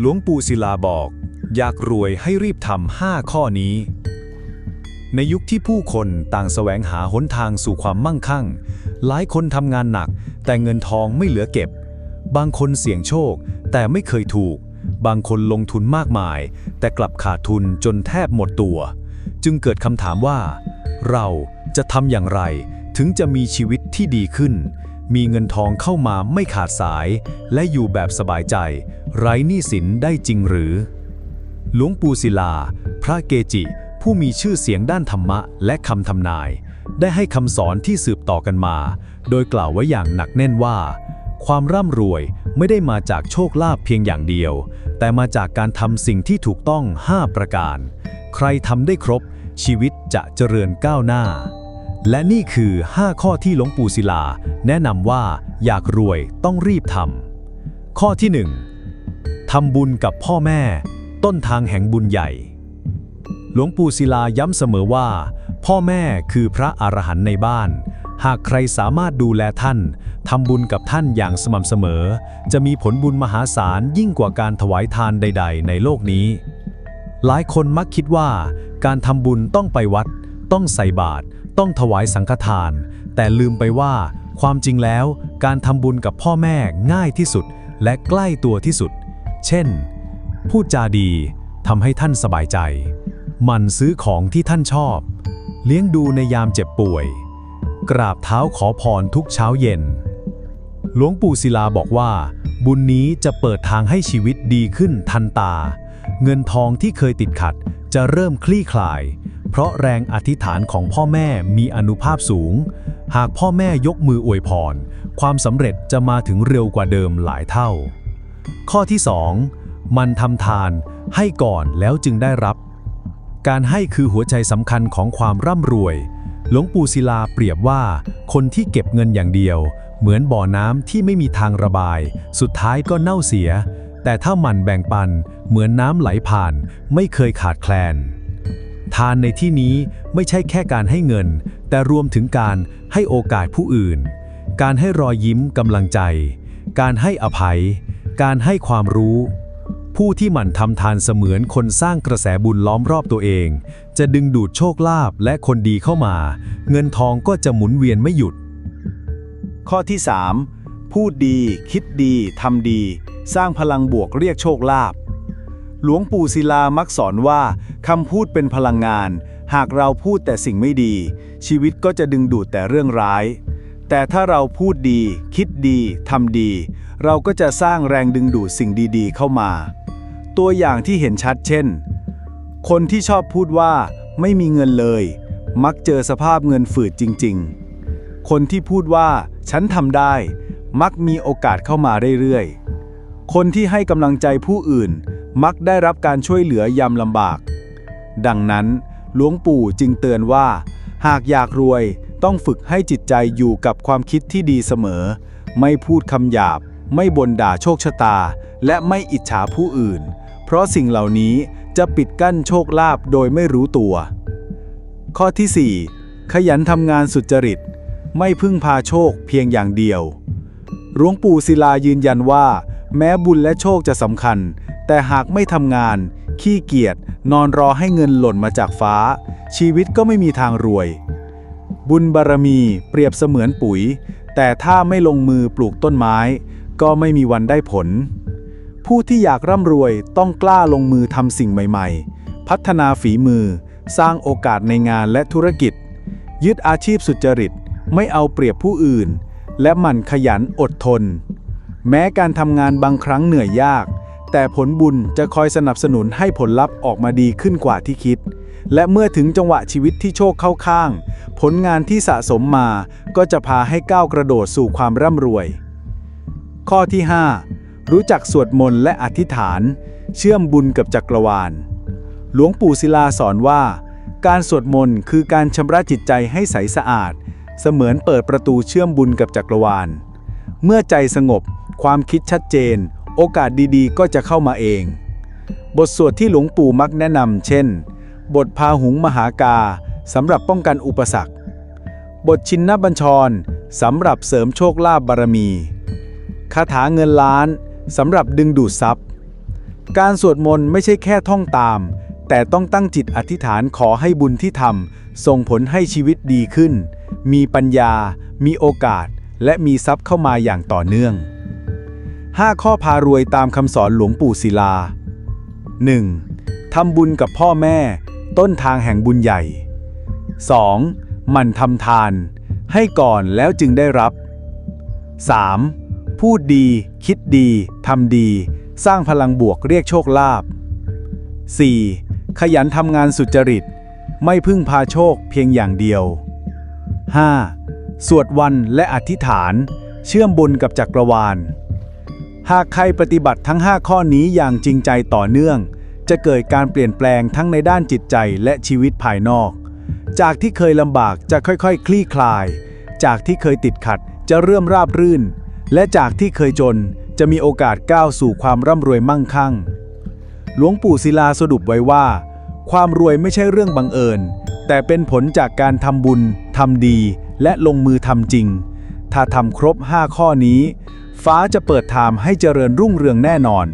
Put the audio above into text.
หลวงปู่ศิลาบอก อยากรวยให้รีบทำห้าข้อนี้ ในยุคที่ผู้คนต่างแสวงหาหนทางสู่ความมั่งคั่ง หลายคนทำงานหนัก แต่เงินทองไม่เหลือเก็บ บางคนเสี่ยงโชค แต่ไม่เคยถูก บางคนลงทุนมากมาย แต่กลับขาดทุนจนแทบหมดตัว จึงเกิดคำถามว่า เราจะทำอย่างไรถึงจะมีชีวิตที่ดีขึ้น มีเงินทองเข้ามาไม่ขาดสาย และอยู่แบบสบายใจ ไร้หนี้สินได้จริงหรือ หลวงปู่ศิลา พระเกจิ ผู้มีชื่อเสียงด้านธรรมะและคำทำนาย ได้ให้คำสอนที่สืบต่อกันมา โดยกล่าวไว้อย่างหนักแน่นว่า ความร่ำรวยไม่ได้มาจากโชคลาภเพียงอย่างเดียว แต่มาจากการทำสิ่งที่ถูกต้อง 5 ประการ ใครทำได้ครบชีวิตจะเจริญก้าวหน้า และนี่คือ 5 ข้อที่หลวงปู่ศิลา แนะนำว่าอยากรวยต้องรีบทำข้อที่ 1ทำบุญกับพ่อแม่ ต้นทางแห่งบุญใหญ่ หลวงปู่ศิลาย้ำเสมอว่า พ่อแม่คือพระอรหันต์ในบ้าน หากใครสามารถดูแลท่านทำบุญกับท่านอย่างสม่ำเสมอ จะมีผลบุญมหาศาลยิ่งกว่าการถวายทานใด ๆ ในโลกนี้ หลายคนมักคิดว่า การทำบุญต้องไปวัด ต้องใส่บาตร ต้องถวายสังฆทาน แต่ลืมไปว่า ความจริงแล้วการทำบุญกับพ่อแม่ง่ายที่สุด และใกล้ตัวที่สุด เช่น พูดจาดีทำให้ท่านสบายใจ มันซื้อของที่ท่านชอบ เลี้ยงดูในยามเจ็บป่วย กราบเท้าขอพรทุกเช้าเย็น หลวงปู่ศิลาบอกว่า บุญนี้จะเปิดทางให้ชีวิตดีขึ้นทันตา เงินทองที่เคยติดขัดจะเริ่มคลี่คลาย เพราะแรงอธิษฐานของพ่อแม่มีอนุภาพสูง หากพ่อแม่ยกมืออวยพร ความสำเร็จจะมาถึงเร็วกว่าเดิมหลายเท่า ข้อที่ 2 มันทำทานให้ก่อนแล้วจึงได้รับ การให้คือหัวใจสำคัญของความร่ำรวย หลวงปู่ศิลาเปรียบว่า คนที่เก็บเงินอย่างเดียว เหมือนบ่อน้ำที่ไม่มีทางระบาย สุดท้ายก็เน่าเสีย แต่ถ้ามันแบ่งปัน เหมือนน้ำไหลผ่าน ไม่เคยขาดแคลน ทานในที่นี้ไม่ใช่แค่การให้เงิน แต่รวมถึงการให้โอกาสผู้อื่น การให้รอยยิ้มกำลังใจ การให้อภัย การให้ความรู้ ผู้ที่หมั่นทำทานเสมือนคนสร้างกระแสบุญล้อมรอบตัวเอง จะดึงดูดโชคลาภและคนดีเข้ามา เงินทองก็จะหมุนเวียนไม่หยุด ข้อที่ 3 พูดดี คิดดีทำดี สร้างพลังบวกเรียกโชคลาภ หลวงปู่ศิลามักสอนว่าคำพูดเป็นพลังงาน หากเราพูดแต่สิ่งไม่ดี ชีวิตก็จะดึงดูดแต่เรื่องร้าย แต่ถ้าเราพูดดี คิดดีทำดี เราก็จะสร้างแรงดึงดูดสิ่งดีๆ เข้ามา ตัวอย่างที่เห็นชัดเช่น คนที่ชอบพูดว่า ไม่มีเงินเลย มักเจอสภาพเงินฝืดจริง ๆ คนที่พูดว่า ฉันทำได้ มักมีโอกาสเข้ามาเรื่อยๆคนที่ให้กำลังใจผู้อื่น มักได้รับการช่วยเหลือยามลำบาก ดังนั้นหลวงปู่จึงเตือนว่า หากอยากรวยต้องฝึกให้จิตใจอยู่กับความคิดที่ดีเสมอ ไม่พูดคำหยาบ ไม่บ่นด่าโชคชะตา และไม่อิจฉาผู้อื่น เพราะสิ่งเหล่านี้จะปิดกั้นโชคลาภโดยไม่รู้ตัว ข้อที่ 4 ขยันทำงานสุจริต ไม่พึ่งพาโชคเพียงอย่างเดียวหลวงปู่ศิลายืนยันว่า แม้บุญและโชคจะสำคัญ แต่หากไม่ทำงาน ขี้เกียจนอนรอให้เงินหล่นมาจากฟ้า ชีวิตก็ไม่มีทางรวย บุญบารมีเปรียบเสมือนปุ๋ย แต่ถ้าไม่ลงมือปลูกต้นไม้ ก็ไม่มีวันได้ผล ผู้ที่อยากร่ำรวยต้องกล้าลงมือทำสิ่งใหม่ ๆ พัฒนาฝีมือ สร้างโอกาสในงานและธุรกิจ ยึดอาชีพสุจริต ไม่เอาเปรียบผู้อื่น และหมั่นขยันอดทน แม้การทำงานบางครั้งเหนื่อยยาก แต่ผลบุญจะคอยสนับสนุนให้ผลลัพธ์ออกมาดีขึ้นกว่าที่คิด และเมื่อถึงจังหวะชีวิตที่โชคเข้าข้าง ผลงานที่สะสมมาก็จะพาให้ก้าวกระโดดสู่ความร่ำรวย ข้อที่ 5 รู้จักสวดมนต์และอธิษฐาน เชื่อมบุญกับจักรวาล หลวงปู่ศิลาสอนว่า การสวดมนต์คือการชำระจิตใจให้ใสสะอาด เสมือนเปิดประตูเชื่อมบุญกับจักรวาล เมื่อใจสงบ ความคิดชัดเจน โอกาสดีๆ ก็จะเข้ามาเอง บทสวดที่หลวงปู่มักแนะนำเช่น บทพาหุงมหากาสำหรับป้องกันอุปสรรค บทชินนบัญชรสำหรับเสริมโชคลาภบารมี คาถาเงินล้านสำหรับดึงดูดทรัพย์ การสวดมนต์ไม่ใช่แค่ท่องตาม แต่ต้องตั้งจิตอธิษฐานขอให้บุญที่ทำส่งผลให้ชีวิตดีขึ้น มีปัญญา มีโอกาส และมีทรัพย์เข้ามาอย่างต่อเนื่อง 5 ข้อพารวยตามคำสอนหลวงปู่ศิลา 1. ทำบุญกับพ่อแม่ ต้นทางแห่งบุญใหญ่ 2. มันทำทาน ให้ก่อนแล้วจึงได้รับ 3. พูดดี คิดดีทำดี สร้างพลังบวกเรียกโชคลาภ 4. ขยันทำงานสุจริต ไม่พึ่งพาโชคเพียงอย่างเดียว 5. สวดวันและอธิษฐาน เชื่อมบุญกับจักรวาล หากใครปฏิบัติทั้ง 5 ข้อนี้อย่างจริงใจต่อเนื่อง จะเกิดการเปลี่ยนแปลงทั้งในด้านจิตใจและชีวิตภายนอก จากที่เคยลำบากจะค่อยๆคลี่คลาย จากที่เคยติดขัดจะเริ่มราบรื่น และจากที่เคยจนจะมีโอกาสก้าวสู่ความร่ำรวยมั่งคั่ง หลวงปู่ศิลาสรุปไว้ว่า ความรวยไม่ใช่เรื่องบังเอิญ แต่เป็นผลจากการทำบุญทำดี และลงมือทำจริง ถ้าทำครบ 5 ข้อนี้ ฟ้าจะเปิดทางให้เจริญรุ่งเรืองแน่นอน